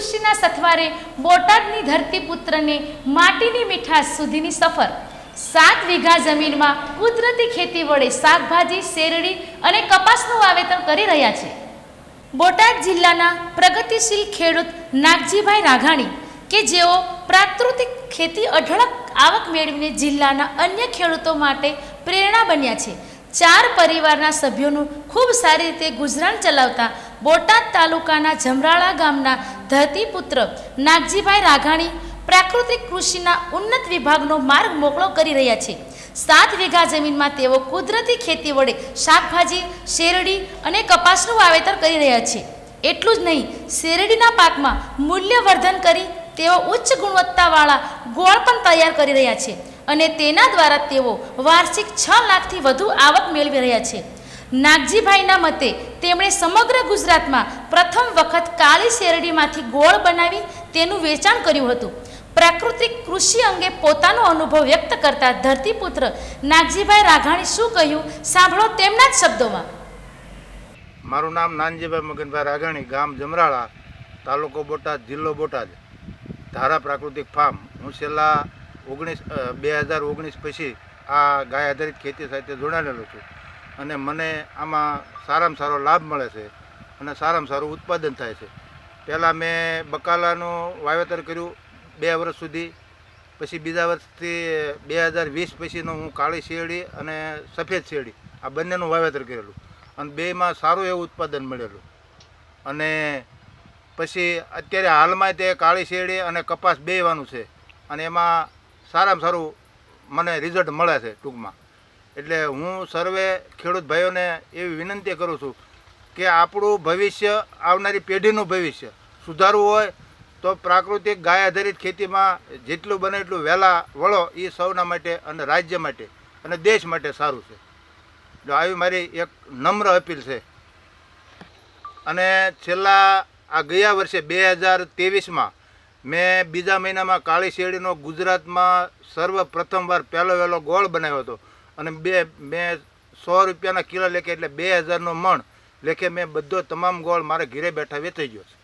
સવારે બોટાદની ધરતીપુત્રને માટીની મીઠાશ સુધીની સફર. સાત વીઘા જમીનમાં કુદરતી ખેતી વડે શાકભાજી, શેરડી અને કપાસનું વાવેતર કરી રહ્યા છે. બોટાદ જિલ્લાના પ્રગતિશીલ ખેડૂત નાગજીભાઈ રાઘાણી કે જેઓ પ્રાકૃતિક ખેતી અઢળક આવક મેળવીને જિલ્લાના અન્ય ખેડૂતો માટે પ્રેરણા બન્યા છે. ચાર પરિવારના સભ્યોનું ખૂબ સારી રીતે ગુજરાન ચલાવતા બોટાદ તાલુકાના જમરાળા ગામના ધરતીપુત્ર નાગજીભાઈ રાઘાણી પ્રાકૃતિક કૃષિના ઉન્નત વિભાગનો માર્ગ મોકળો કરી રહ્યા છે. સાત વીઘા જમીનમાં તેઓ કુદરતી ખેતી વડે શાકભાજી, શેરડી અને કપાસનું વાવેતર કરી રહ્યા છે. એટલું જ નહીં, શેરડીના પાકમાં મૂલ્યવર્ધન કરી તેઓ ઉચ્ચ ગુણવત્તાવાળા ગોળ પણ તૈયાર કરી રહ્યા છે અને તેના દ્વારા તેઓ વાર્ષિક છ લાખથી વધુ આવક મેળવી રહ્યા છે. નાગજીભાઈના મતે તેમણે સમગ્ર ગુજરાતમાં પ્રથમ વખત કાળી શેરડીમાંથી ગોળ બનાવી તેનું વેચાણ કર્યું હતું. પ્રાકૃતિક કૃષિ અંગે પોતાનો અનુભવ વ્યક્ત કરતા ધરતીપુત્ર નાગજીભાઈ રાઘાણી શું કહ્યું સાંભળો તેમના જ શબ્દોમાં. મારું નામ નાનજીભાઈ મગનભાઈ રાઘાણી, ગામ જમરાળા, તાલુકો બોટાદ, જિલ્લો બોટાદ. ધારા પ્રાકૃતિક ફાર્મ. હું છેલ્લા ઓગણીસ બે હજાર ઓગણીસ પછી આ ગાય આધારિત ખેતી સાથે જોડાયેલો છું. અને મને આમાં સારામાં સારો લાભ મળે છે અને સારામાં સારું ઉત્પાદન થાય છે. પહેલાં મેં બકાલાનું વાવેતર કર્યું બે વર્ષ સુધી, પછી બીજા વર્ષથી બે હજાર વીસ પછીનું હું કાળી શેરડી અને સફેદ શેરડી, આ બંનેનું વાવેતર કરેલું. અને બેમાં સારું એવું ઉત્પાદન મળેલું. અને પછી અત્યારે હાલમાં તે કાળી શેરડી અને કપાસ બેવાનું છે. અને એમાં સારામાં સારું મને રિઝલ્ટ મળે છે ટૂંકમાં. એટલે હું સર્વે ખેડૂત ભાઈઓને એવી વિનંતી કરું છું કે આપણું ભવિષ્ય, આવનારી પેઢીનું ભવિષ્ય સુધારવું હોય તો પ્રાકૃતિક ગાય આધારિત ખેતીમાં જેટલું બને એટલું વહેલા વળો, એ સૌના માટે અને રાજ્ય માટે અને દેશ માટે સારું છે. જો આવી મારી એક નમ્ર અપીલ છે. અને છેલ્લા આ ગયા વર્ષે બે હજાર ત્રેવીસમાં મેં બીજા મહિનામાં કાળી શેરડીનો ગુજરાતમાં સર્વપ્રથમવાર પહેલો વહેલો ગોળ બનાવ્યો હતો. અને બે મેં સો રૂપિયાના કિલો લેખે એટલે બે હજારનો મણ લેખે મેં બધો તમામ ગોળ મારે ઘીરે બેઠા વેચાઈ ગયો છે.